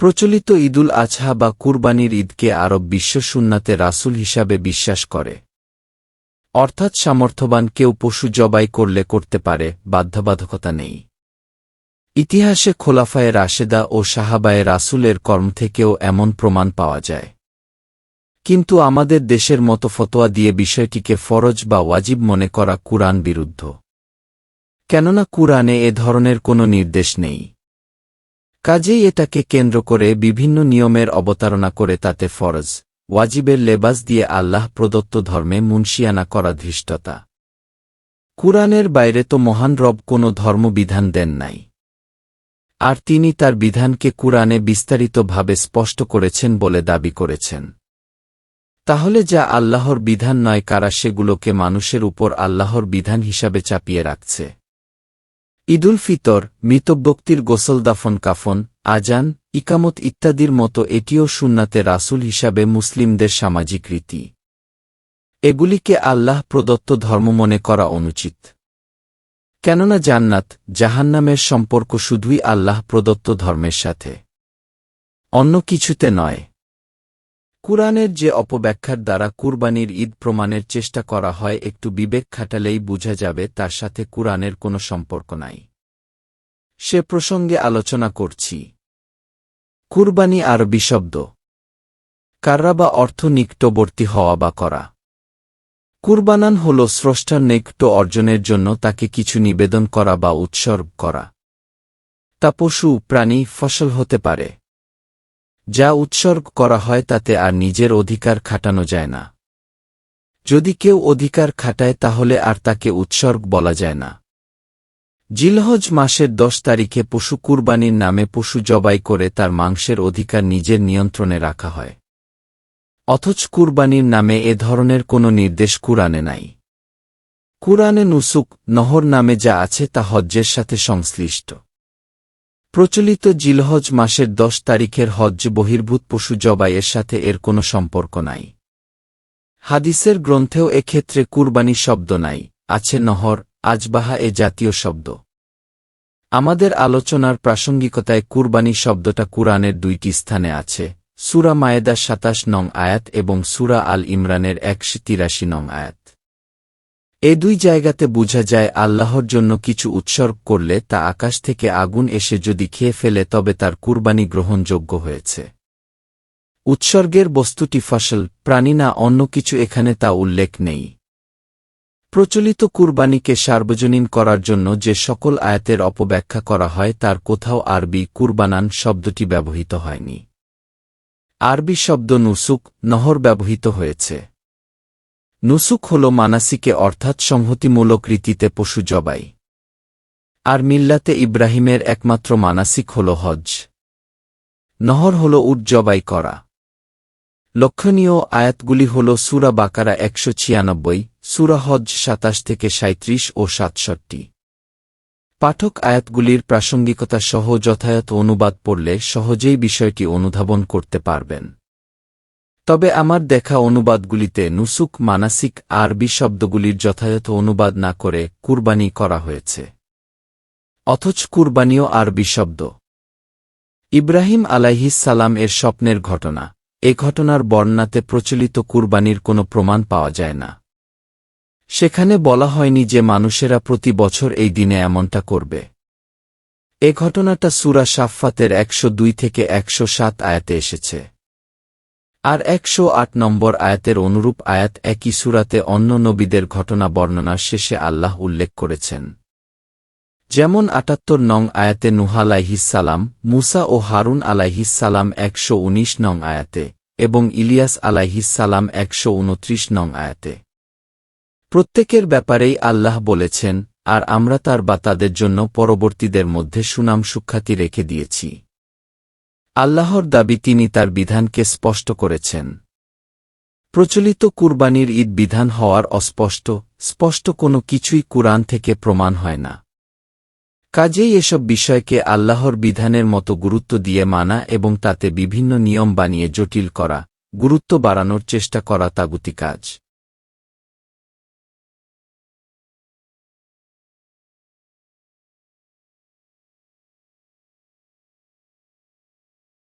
প্রচলিত ঈদুল আজহা বা কুরবানির ঈদকে আরব বিশ্ব রাসূল হিসাবে বিশ্বাস করে। অর্থাৎ সামর্থ্যবান কেউ পশু জবাই করলে করতে পারে, বাধ্যবাধকতা নেই। ইতিহাসে খোলাফায়ে রাশেদা ও সাহাবায়ে রাসূলের কর্ম থেকেও এমন প্রমাণ পাওয়া যায়। কিন্তু আমাদের দেশের মতো ফতোয়া দিয়ে বিষয়টিকে ফরজ বা ওয়াজিব মনে করা কুরআন বিরুদ্ধ। কেননা কুরআনে এ ধরনের কোনো নির্দেশ নেই। কাজেই এটাকে কেন্দ্র করে বিভিন্ন নিয়মের অবতারণা করে তাতে ফরজ, ওয়াজিবের লেবাস দিয়ে আল্লাহ প্রদত্ত ধর্মে মুন্সিয়ানা করা ধৃষ্টতা। কুরআনের বাইরে তো মহান রব কোনো ধর্মবিধান দেন নাই। আর তিনি তার বিধানকে কুরআনে বিস্তারিতভাবে স্পষ্ট করেছেন বলে দাবি করেছেন। তাহলে যা আল্লাহর বিধান নয় কারা সেগুলোকে মানুষের উপর আল্লাহর বিধান হিসাবে চাপিয়ে রাখছে? ঈদুল ফিতর, মৃতব্যক্তির গোসল দাফন কাফন, আজান, ইকামত ইত্যাদির মতো এটিও সুন্নাতে রাসূল হিসাবে মুসলিমদের সামাজিক রীতি। এগুলিকে আল্লাহ প্রদত্ত ধর্ম মনে করা অনুচিত। কেননা জান্নাত, জাহান্নামের সম্পর্ক শুধুই আল্লাহ প্রদত্ত ধর্মের সাথে। অন্য কিছুতে নয়। কুরআনের যে অপব্যাখ্যার দ্বারা কুরবানির ঈদ প্রমাণের চেষ্টা করা হয় একটু বিবেক খাটালেই বোঝা যাবে তার সাথে কুরআনের কোনো সম্পর্ক নাই। সে প্রসঙ্গে আলোচনা করছি। কুরবানি আর বিশব্দ কাররা বা অর্থ নিকটবর্তী হওয়া বা করা। কুরবানান হল স্রষ্টার নিকট অর্জনের জন্য তাকে কিছু নিবেদন করা বা উৎসর্গ করা। তা পশু, প্রাণী, ফসল হতে পারে। যা উৎসর্গ করা হয় তাতে আর নিজের অধিকার খাটানো যায় না। যদি কেউ অধিকার খাটায় তাহলে আর তাকে উৎসর্গ বলা যায় না। জিলহজ মাসের দশ তারিখে পশু কুরবানির নামে পশু জবাই করে তার মাংসের অধিকার নিজের নিয়ন্ত্রণে রাখা হয়। অথচ কুরবানির নামে এ ধরনের কোনো নির্দেশ কুরআনে নাই। কুরআনে নুসুক, নহর নামে যা আছে তা হজ্জের সাথে সংশ্লিষ্ট। প্রচলিত জিলহজ মাসের দশ তারিখের হজ্জ বহির্ভূত পশু জবাইয়ের সাথে এর কোনো সম্পর্ক নাই। হাদিসের গ্রন্থেও এক্ষেত্রে কুরবানি শব্দ নাই, আছে নহর, আজবাহা এ জাতীয় শব্দ। আমাদের আলোচনার প্রাসঙ্গিকতায় কুরবানি শব্দটা কুরআনের দুইটি স্থানে আছে, সুরা মায়েদা সাতাশ নং আয়াত এবং সুরা আল ইমরানের একশো তিরাশি নং আয়াত। এ দুই জায়গাতে বোঝা যায় আল্লাহর জন্য কিছু উৎসর্গ করলে তা আকাশ থেকে আগুন এসে যদি খেয়ে ফেলে তবে তার কুরবানি গ্রহণযোগ্য হয়েছে। উৎসর্গের বস্তুটি ফসল, প্রাণী না অন্য কিছু এখানে তা উল্লেখ নেই। প্রচলিত কুরবানিকে সার্বজনীন করার জন্য যে সকল আয়াতের অপব্যাখ্যা করা হয় তার কোথাও আরবি কুরবানান শব্দটি ব্যবহৃত হয়নি। আরবি শব্দ নুসুক, নহর ব্যবহৃত হয়েছে। নুসুক হল মানাসিকে অর্থাৎ সংহতিমূলক রীতিতে পশু জবাই। আর মিল্লাতে ইব্রাহিমের একমাত্র মানাসিক হল হজ নহর হল উট জবাই করা। লক্ষণীয় আয়াতগুলি হল সুরা বাকারা একশো ছিয়ানব্বই, সুরা হজ সাতাশ থেকে সাঁত্রিশ ও সাতষট্টি। পাঠক আয়াতগুলির প্রাসঙ্গিকতা সহ যথাযথ অনুবাদ পড়লে সহজেই বিষয়টি অনুধাবন করতে পারবেন। তবে আমার দেখা অনুবাদগুলিতে নুসুক মানাসিক আরবি শব্দগুলির যথাযথ অনুবাদ না করে কুরবানি করা হয়েছে। অথচ কুরবানিও আরবি শব্দ। ইব্রাহিম সালাম এর স্বপ্নের ঘটনা। এ ঘটনার বর্ণাতে প্রচলিত কুরবানির কোনো প্রমাণ পাওয়া যায় না। সেখানে বলা হয়নি যে মানুষেরা প্রতি বছর এই দিনে এমনটা করবে। এ ঘটনাটা সুরা সাফফাতের একশো দুই থেকে একশো সাত আয়াতে এসেছে। আর একশো আট নম্বর আয়াতের অনুরূপ আয়াত একই সুরাতে অন্য নবীদের ঘটনা বর্ণনার শেষে আল্লাহ উল্লেখ করেছেন। যেমন আটাত্তর নং আয়াতে নুহা আলাইহিসালাম মুসা ও হারুন আলাইহিসালাম একশো উনিশ নং আয়াতে এবং ইলিয়াস আলাইহিসালাম একশো উনত্রিশ নং আয়াতে। প্রত্যেকের ব্যাপারেই আল্লাহ বলেছেন, আর আমরা তার বা তাদের জন্য পরবর্তীদের মধ্যে সুনাম সুখ্যাতি রেখে দিয়েছি। আল্লাহর দাবি তিনি তার বিধানকে স্পষ্ট করেছেন। প্রচলিত কুরবানির ঈদ বিধান হওয়ার অস্পষ্ট, স্পষ্ট কোনো কিছুই কুরআন থেকে প্রমাণ হয় না। কাজেই এসব বিষয়কে আল্লাহর বিধানের মতো গুরুত্ব দিয়ে মানা এবং তাতে বিভিন্ন নিয়ম বানিয়ে জটিল করা, গুরুত্ব বাড়ানোর চেষ্টা করা তাগুতি কাজ।